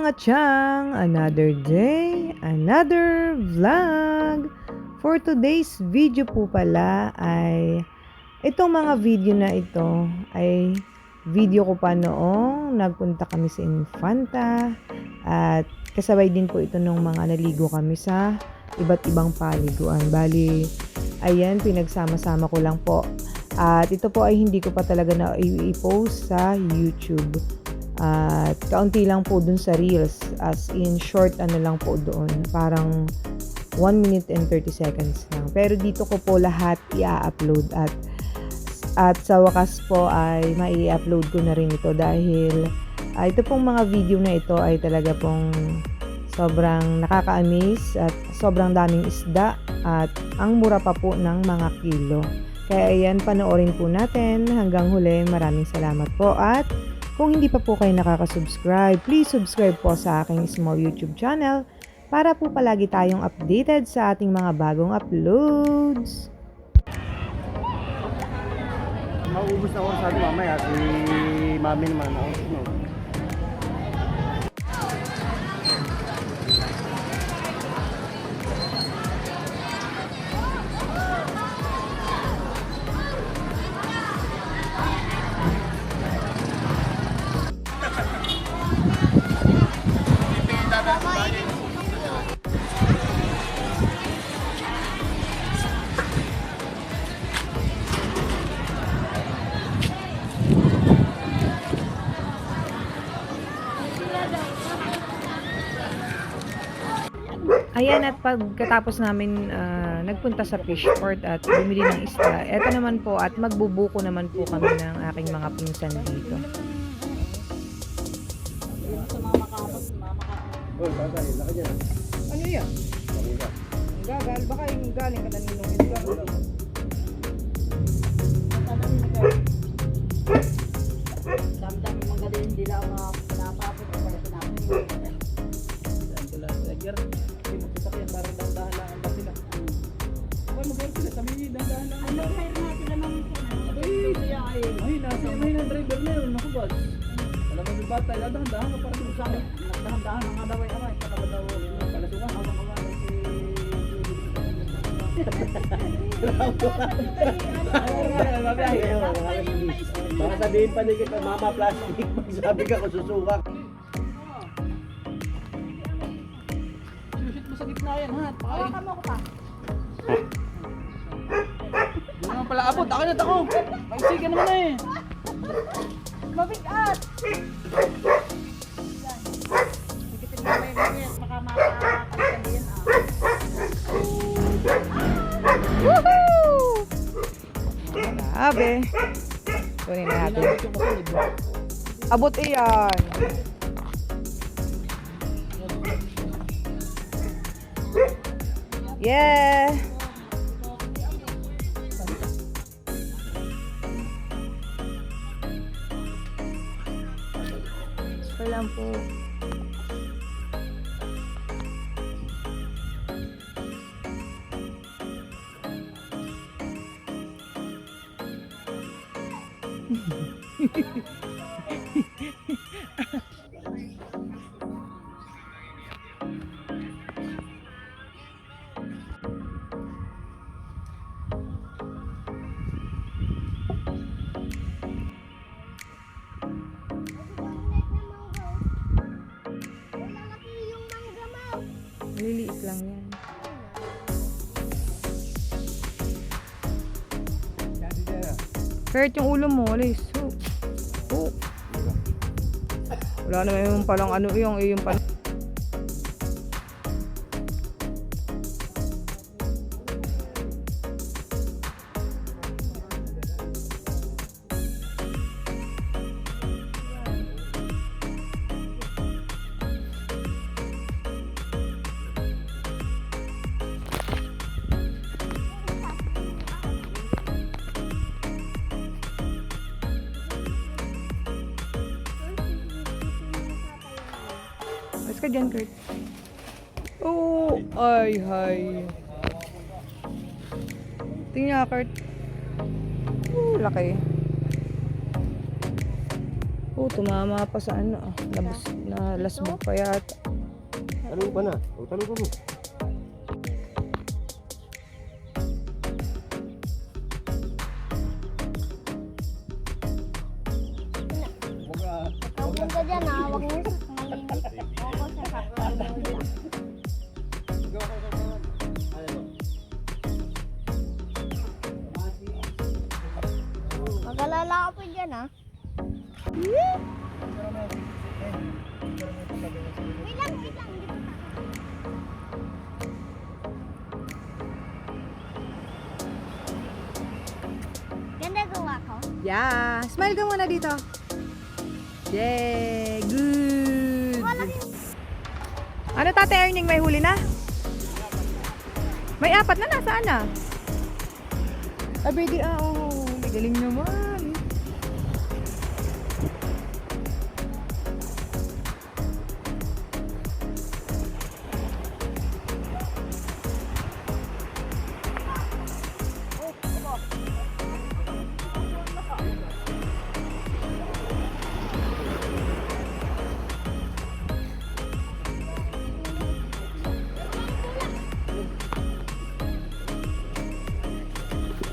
mga chang, another day, another vlog. For today's video po pala ay itong mga video na ito ay video ko pa noong nagpunta kami sa Infanta at kasabay din po ito nung mga naligo kami sa iba't ibang paliguan. Bali, ayan, pinagsama-sama ko lang po. At ito po ay hindi ko pa talaga na i-post sa YouTube. At kaunti lang po dun sa Reels. As in, short ano lang po doon. Parang 1 minute and 30 seconds lang. Pero dito ko po lahat i-upload at at sa wakas po ay mai-upload ko na rin ito dahil ah, ito pong mga video na ito ay talaga pong sobrang nakaka-amaze at sobrang daming isda at ang mura pa po ng mga kilo. Kaya ayan, panoorin po natin hanggang huli. Maraming salamat po at kung hindi pa po kayo nakaka-subscribe, please subscribe po sa aking small YouTube channel para po palagi tayong updated sa ating mga bagong uploads. Mauubos na ako sa mamaya. Si mami naman ako. Ayan at pagkatapos namin ah, nagpunta sa fish port at bumili ng isda, eto naman po at magbubuko naman po kami ng aking mga pinsan dito. Ano yan? Gagal, baka yung galing ka na ninong isda. May na driver na yun, naku bad. Alam mo yung bata, dahan-dahan ka para sa akin. Nagdahan-dahan mga daway away. Talaga daw, Palasukan, habang kawan si... Baka sabihin pa ni kita, mama plastic. Pag sabi ka, kung susuka. Shoot mo sa gitna yan, ha? Hawakan mo ko pa. Hindi naman pala abot, ako na ako. Magsika naman na eh. Mabigat! Dikitin mo may din ah. Grabe. Kunin natin. Abot iyan. Yeah. Ito Maliliit lang yan. Kurt, yung ulo mo, alis. Oh. Oh. Wala naman yung palang ano yung yung pan ka dyan, Kurt. Oh, ay, hay. Tingnan nga, Kurt. Oh, laki. Oh, tumama pa sa ano. ah. Nabus, na lasbog pa yata. Tanong pa na. O, tanong ko mo. Huwag ka dyan ha, huwag mo Mag-alala ka po dyan ha. Wait lang, wait lang. Ganda gawa ko. Yeah! Smile ka muna dito. Yay! Good! Ano tate Erning, may huli na? May apat na, nasaan na? Abi di, ah, oh, may galing naman.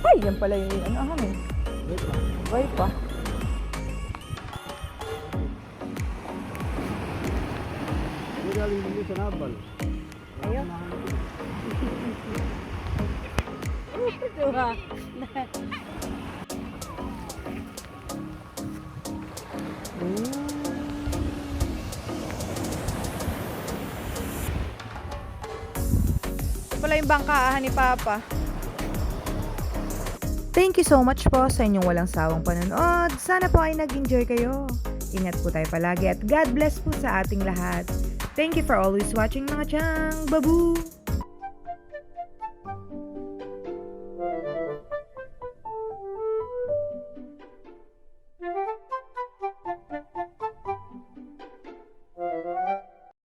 Ay, yan pala yung ano aham eh. Wait pa. Galing din sa nabal. Ayun. Diba? Ito pala yung bangkaahan ni Papa. Thank you so much po sa inyong walang sawang panonood. Sana po ay nag-enjoy kayo. Ingat po tayo palagi at God bless po sa ating lahat. Thank you for always watching mga chang. Babu!